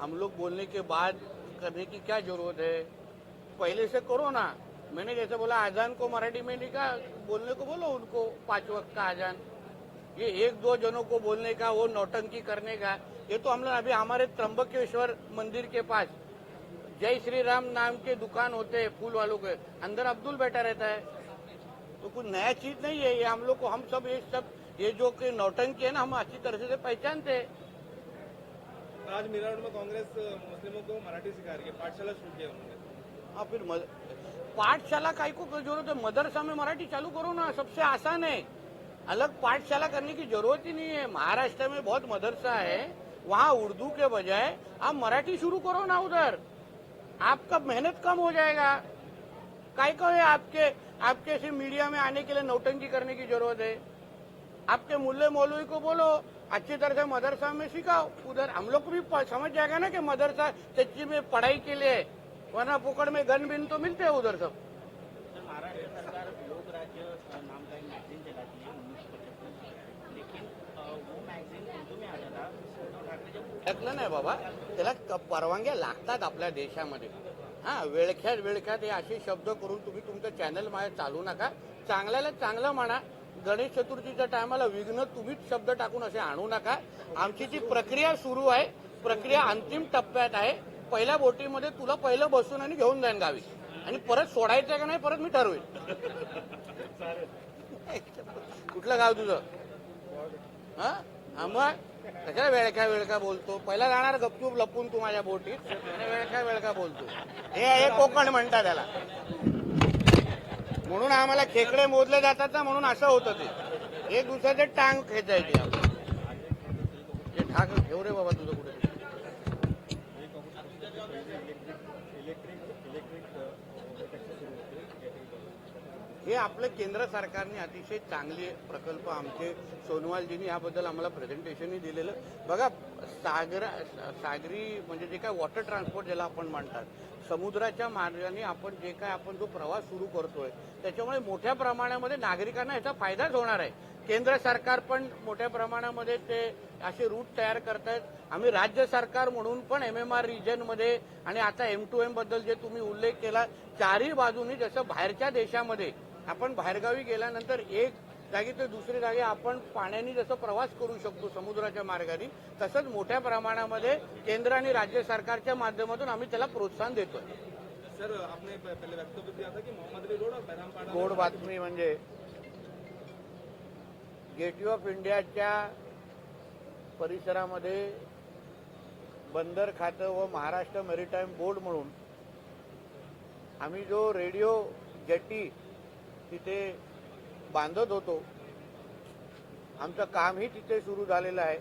हम लोग बोलने के बाद करने की क्या ज़रूरत है? पहले से करो ना। मैंने जैसे बोला, आजान को मराठी में नहीं कहा बोलने को बोलो उनको, पाँच वक्त का आजान। ये एक दो जनों को बोलने का, वो नौटंकी करने का, ये तो हम लोग अभी हमारे त्र्यंबकेश्वर मंदिर के पास, जय श्री राम नाम के दुकान होते हैं, फूल वालों के, अंदर अब्दुल बैठा रहता है। तो कुछ नया चीज़ नहीं है, ये हम लोग को, हम सब ये सब, ये जो कि नौटंकी है ना, हम अच्छी तरह से पहचानते हैं। आज मीराट में कांग्रेस मुस्लिमों को मराठी सिखा रही है पाठशाला शुरू किया उन्होंने। हाँ फिर मद... पाठशाला काय को ज़रूरत है मदरसा में मराठी चालू करो ना, सबसे आसान है। अलग पाठशाला करने की ज़रूरत ही नहीं है। महाराष्ट्र में बहुत मदरसा है, वहाँ उर्दू के बजाय आप मराठी शुरू करो ना उधर। आपका मेहनत कम हो जाएगा। काय को है आपके आपके ऐसे मीडिया में आने के लिए नौटंकी करने की ज़रूरत है? आपके मुल्ले मौलवी को बोलो अच्छी तरह से मदरसा में सिखाओ। उधर हम लोग को भी समझ जाएगा ना कि मदरसा सच्ची में पढ़ाई के लिए है। वरना पुकड़ में गन बिन तो मिलते हैं उधर सब। महाराष्ट्र सरकार लोक राज्य अ, नाम का एक मैगजीन चलाती है उन्नीस सौ पचहत्तर लेकिन अ, वो मैगजीन उर्दू में आता था उद्धव ठाकरे जब ऐकलं नाही बाबा. त्याला परवानग्या लागतात आपल्या देशामध्ये. हा वेळख्यात वेळख्यात हे असे शब्द करून तुम्ही तुमचं चॅनल माझ्या चालू नका. चांगल्याला चांगलं म्हणा. गणेश चतुर्थीच्या टायमाला विघ्न तुम्हीच शब्द टाकून असे आणू नका. आमची जी प्रक्रिया सुरू आहे प्रक्रिया अंतिम टप्प्यात आहे. पहिल्या बोटीमध्ये तुला पहिलं बसून आणि घेऊन जाईन गावी. आणि परत सोडायचं का नाही परत मी ठरवेल कुठलं गाव तुझं? हा? मग? त्याच्या वेळका वेळका बोलतो? पहिला जाणार गपचूप लपून तू माझ्या बोटीत. वेळख्या वेळका वेळका बोलतो. हे हे कोकण म्हणतात त्याला. म्हणून आम्हाला खेकडे मोजले जातात ना म्हणून असं होतं ते. एक दुसऱ्याचे टांग खेचायची ते ठाक ठेव रे बाबा तुझं कुठे? हे आपलं केंद्र सरकारने अतिशय चांगले प्रकल्प आमचे सोनवालजींनी याबद्दल आम्हाला प्रेझेंटेशनही दिलेलं. बघा सागर सागरी म्हणजे जे काय वॉटर ट्रान्सपोर्ट ज्याला आपण म्हणतात समुद्राच्या मार्गाने आपण जे काय आपण जो प्रवास सुरू करतोय त्याच्यामुळे मोठ्या प्रमाणामध्ये नागरिकांना याचा फायदाच होणार आहे. केंद्र सरकार पण मोठ्या प्रमाणामध्ये ते असे रूट तयार करतायत. आम्ही राज्य सरकार म्हणून पण एम एम आर रिजनमध्ये आणि आता एम टू एमबद्दल जे तुम्ही उल्लेख केला चारही बाजूनी जसं बाहेरच्या देशामध्ये आपण बाहेरगावी गेल्यानंतर एक जागी ते दुसरी जागी आपण पाण्याने जसं प्रवास करू शकतो समुद्राच्या मार्गाने तसंच मोठ्या प्रमाणामध्ये केंद्र आणि राज्य सरकारच्या माध्यमातून आम्ही त्याला प्रोत्साहन देतोय. सर आपने प- पहले वक्तव्य दिया था कि मोहम्मद अली रोड और बहरामपाड़ा गोड बातमी म्हणजे गेटवे ऑफ इंडियाच्या परिसरामध्ये बंदर खातं व महाराष्ट्र मेरीटाईम बोर्ड म्हणून आम्ही जो रेडिओ जेटी तिथे बांधत होतो. आमचं कामही तिथे सुरू झालेलं आहे.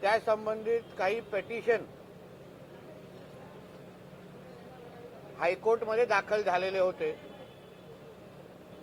त्या संबंधित काही पेटिशन हायकोर्टमध्ये दाखल झालेले होते.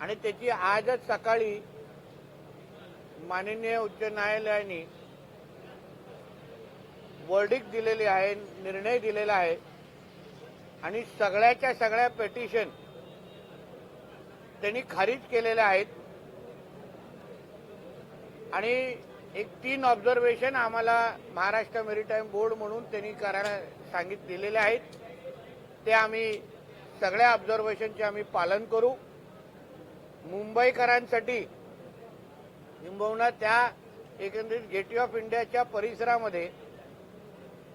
आणि त्याची आजच सकाळी माननीय उच्च न्यायालयाने वर्डिक दिलेली आहे निर्णय दिलेला आहे. आणि सगळ्याच्या सगळ्या पेटिशन त्यांनी खारिज केलेल्या आहेत. आणि एक तीन ऑब्झर्वेशन आम्हाला महाराष्ट्र मेरीटाईम बोर्ड म्हणून त्यांनी करायला सांगित दिलेले आहेत. ते आम्ही सगळ्या ऑब्झर्वेशनचे आम्ही पालन करू. मुंबईकरांसाठी किंबहुना त्या एकंदरीत गेटवे ऑफ इंडियाच्या परिसरामध्ये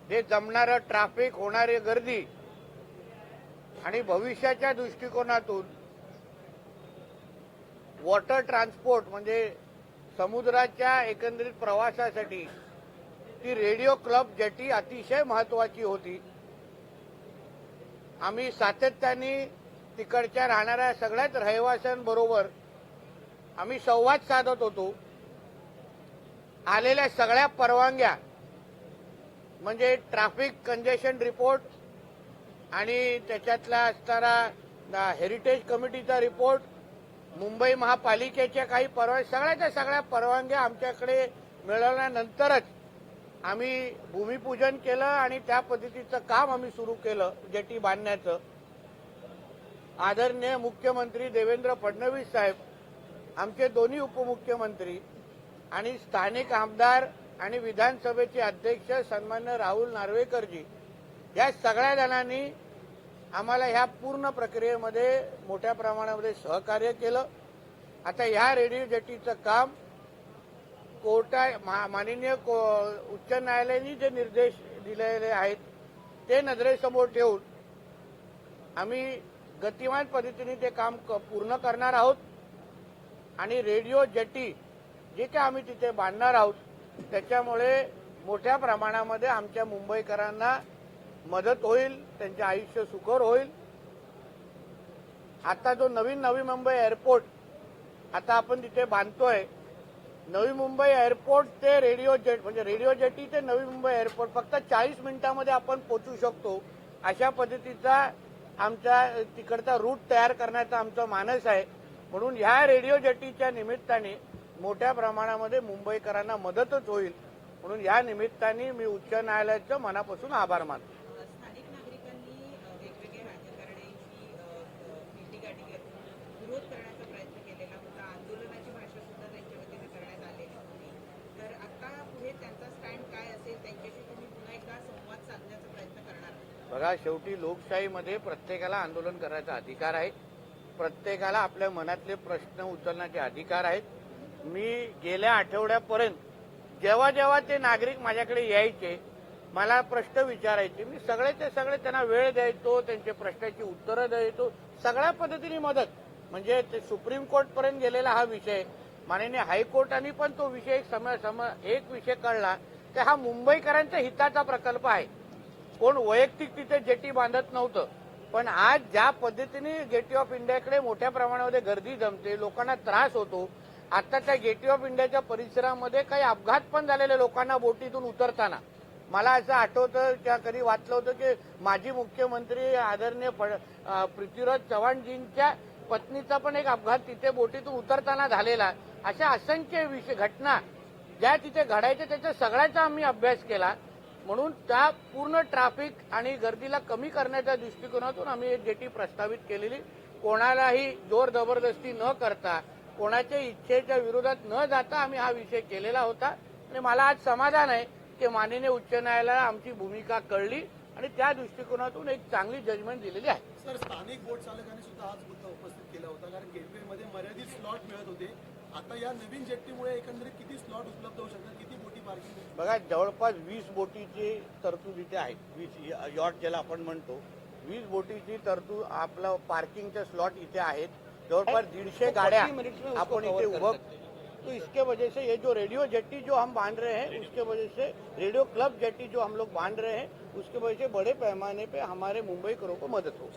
जे जमणारं ट्रॅफिक होणारी गर्दी आणि भविष्याच्या दृष्टिकोनातून वॉटर ट्रान्सपोर्ट म्हणजे समुद्राच्या एकंदरीत प्रवासासाठी ती रेडिओ क्लब जेटी अतिशय महत्वाची होती. आम्ही सातत्याने तिकडच्या राहणाऱ्या सगळ्याच रहिवाशांबरोबर आम्ही संवाद साधत होतो. आलेल्या सगळ्या परवानग्या म्हणजे ट्रॅफिक कंजेशन रिपोर्ट आणि त्याच्यातला असणारा हेरिटेज कमिटीचा रिपोर्ट मुंबई महापालिकेच्या काही परवा सगळ्याच्या सगळ्या परवानग्या आमच्याकडे मिळवल्यानंतरच आम्ही भूमिपूजन केलं आणि त्या पद्धतीचं काम आम्ही सुरू केलं जेटी बांधण्याचं. आदरणीय मुख्यमंत्री देवेंद्र फडणवीस साहेब आमचे दोन्ही उपमुख्यमंत्री आणि स्थानिक आमदार आणि विधानसभेचे अध्यक्ष सन्मान्य राहुल नार्वेकरजी या सगळ्या जणांनी आम्हाला ह्या पूर्ण प्रक्रियेमध्ये मोठ्या प्रमाणामध्ये सहकार्य केलं. आता ह्या रेडिओ जेटीचं काम कोर्टा मा- माननीय को उच्च न्यायालयाने जे निर्देश दिलेले आहेत ते नजरेसमोर ठेवून आम्ही गतिमान पद्धतीने ते काम क- पूर्ण करणार आहोत. आणि रेडिओ जेटी जे काय आम्ही तिथे बांधणार आहोत त्याच्यामुळे मोठ्या प्रमाणामध्ये आमच्या मुंबईकरांना मदत होईल त्यांचे आयुष्य सुकर होईल. आता जो नवीन नवी मुंबई एअरपोर्ट आता आपण तिथे बांधतोय नवी मुंबई एअरपोर्ट ते रेडिओ जेट म्हणजे रेडिओ जेटी ते नवी मुंबई एअरपोर्ट फक्त चाळीस मिनिटांमध्ये आपण पोचू शकतो. अशा पद्धतीचा आमचा तिकडचा रूट तयार करण्याचा आमचा मानस आहे. म्हणून ह्या रेडिओ जेटीच्या निमित्ताने मोठ्या प्रमाणामध्ये मुंबईकरांना मदतच होईल. म्हणून या निमित्ताने मी उच्च न्यायालयाचं मनापासून आभार मानतो. विरोध करण्याचा प्रयत्न केलेला होता. आंदोलनाची भाषा सुद्धा त्यांच्या वतीने करण्यात आलेली होती. तर आता पुढे त्यांचा स्टँड काय असेल त्यांच्याशी तुम्ही पुन्हा एकदा संवाद साधण्याचा प्रयत्न करणार बघा शेवटी लोकशाहीमध्ये प्रत्येकाला आंदोलन करायचा अधिकार आहे. प्रत्येकाला आपल्या मनातले प्रश्न उचलण्याचे अधिकार आहेत. मी गेल्या आठवड्यापर्यंत जेव्हा जेव्हा ते नागरिक माझ्याकडे यायचे मला प्रश्न विचारायचे मी सगळेचे सगळे त्यांना वेळ द्यायचो त्यांचे प्रश्नाची उत्तरं द्यायचो सगळ्या पद्धतीने मदत. म्हणजे ते सुप्रीम कोर्टपर्यंत गेलेला हा विषय माननीय हायकोर्टाने पण तो विषय एक सम सम एक विषय कळला की हा मुंबईकरांच्या हिताचा प्रकल्प आहे. कोण वैयक्तिक तिथे जेटी बांधत नव्हतं पण आज ज्या पद्धतीने गेटी ऑफ इंडियाकडे मोठ्या प्रमाणामध्ये गर्दी जमते लोकांना त्रास होतो आता त्या गेटी ऑफ इंडियाच्या परिसरामध्ये काही अपघात पण झालेले लोकांना बोटीतून उतरताना. मला असं आठवतं किंवा कधी वाचलं होतं की माजी मुख्यमंत्री आदरणीय पृथ्वीराज चव्हाणजींच्या पत्नीचा पण एक अपघात तिथे बोटीतून उतरताना झालेला. अशा असंख्य विषय घटना ज्या तिथे घडायच्या त्याच्या सगळ्याचा आम्ही अभ्यास केला. म्हणून त्या पूर्ण ट्रॅफिक आणि गर्दीला कमी करण्याच्या दृष्टिकोनातून आम्ही एक जेटी प्रस्तावित केलेली. कोणालाही जोर जबरदस्ती न करता कोणाच्या इच्छेच्या विरोधात न जाता आम्ही हा विषय केलेला होता. आणि मला आज समाधान आहे की माननीय उच्च न्यायालयाला आमची भूमिका कळली. आणि त्या दृष्टिकोनातून एक चांगली जजमेंट दिलेली आहे. सर स्थानिक बोट चालकांनी सुद्धा आज मुद्दा उपस्थित केला होता कारण गेटवे मध्ये मर्यादित स्लॉट मिळत होते. आता या नवीन जेट्टीमुळे एकंदरीत किती स्लॉट उपलब्ध होऊ शकतात किती बोटी पार्किंग बघा जवळपास वीस बोटीची तरतूद इथे आहे. वीस यॉट ज्याला आपण म्हणतो. वीस बोटीची तरतूद आपलं पार्किंगचे स्लॉट इथे आहेत. जवळपास दीडशे गाड्या आपण इथे उभं तो इसके वजह से ये जो रेडियो जेट्टी जो हम बाँध रहे हैं उसके वजह से रेडियो क्लब जेट्टी जो हम लोग बाँध रहे हैं उसके वजह से बड़े पैमाने पे हमारे मुंबईकरों को मदद हो।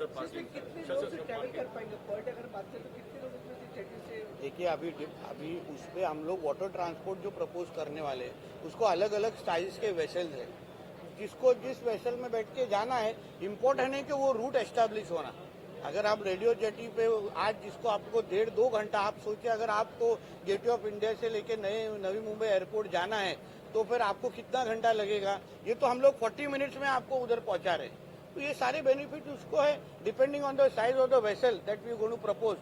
देखिए अभी अभी उस पे हम लोग वाटर ट्रांसपोर्ट जो प्रपोज करने वाले हैं उसको अलग अलग साइज़ के वेसल्स हैं। जिसको जिस वेसल में बैठ के जाना है इम्पोर्टेंट है कि वो रूट एस्टेब्लिश होना। अगर आप रेडियो जेटी पे आज जिसको आपको डेढ़ दो घंटा आप सोचिए अगर आपको गेटवे ऑफ़ इंडिया से लेके नए नवी मुंबई एयरपोर्ट जाना है तो फिर आपको कितना घंटा लगेगा? ये तो हम लोग 40 मिनट्स में आपको उधर पहुँचा रहे हैं। तो ये सारे बेनिफिट उसको है depending on the size of the vessel that we going to propose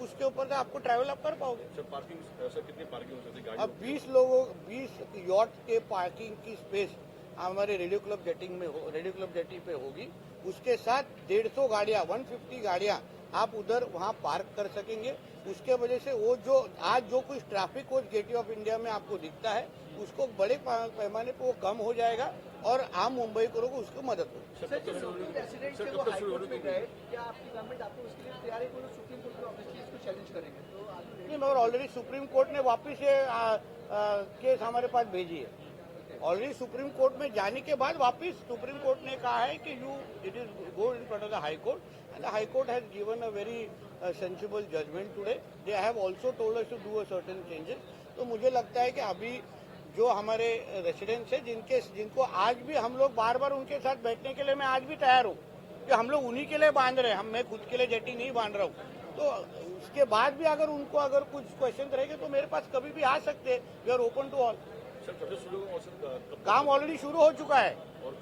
उसके ऊपर से आपको ट्रैवल आप कर पाओगे। सर पार्किंग सर कितनी पार्किंग हो सकती है? अब 20 लोगों 20 यॉट के पार्किंग की स्पेस हमारे रेडियो क्लब जेटिंग में हो रेडियो क्लब जेटिंग पे होगी। उसके साथ 150 गाड़ियाँ 150 गाड़ियाँ आप उधर वहाँ पार्क कर सकेंगे। उसके वजह से वो जो आज जो कुछ ट्रैफ़िक वो गेटवे ऑफ़ इंडिया में आपको दिखता है उसको बड़े पैमाने पर वो कम हो जाएगा और आम मुंबई को उसको मदद आपको उसके लिए तैयार है कोई सुप्रीम कोर्ट में ऑब्वियसली इसको चैलेंज करेंगे। तो आगे नहीं मगर ऑलरेडी सुप्रीम कोर्ट ने वापस ये केस हमारे पास भेजी है। ऑलरेडी सुप्रीम कोर्ट में जाने के बाद वापस सुप्रीम कोर्ट ने कहा है कि you it is go in front of the high court and the high court has given a very sensible judgement today they have also told us to do a certain changes तो मुझे लगता है कि अभी जो हमारे residents हैं, जिनके, जिनको आज भी हम लोग बार बार उनके साथ बैठने के लिए मैं आज भी तैयार हूँ कि हम लोग उन्हीं के लिए बाँध रहे हैं। हम, मैं खुद के लिए जेटी नहीं बाँध रहा हूँ। तो उसके बाद भी अगर उनको अगर कुछ क्वेश्चन रहेंगे तो मेरे पास कभी भी आ सकते हैं। We are open to all काम ऑलरेडी शुरू हो चुका है।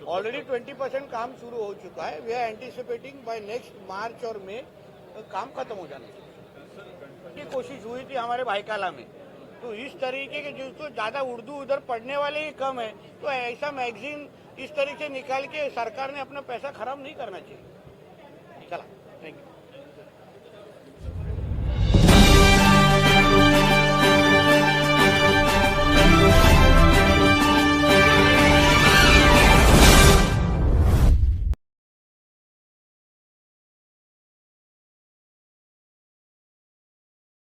ऑलरेडी ट्वेंटी परसेंट काम शुरू हो चुका है। We are anticipating by next March और मई काम खत्म हो जाना चाहिए कोशिश हुई थी हमारे भाईकाला में। तो इस तरीके के जिसको ज़्यादा उर्दू उधर पढ़ने वाले ही कम है तो ऐसा मैगजीन इस तरीके से निकाल के सरकार ने अपना पैसा खराब नहीं करना चाहिए। चला थैंक यू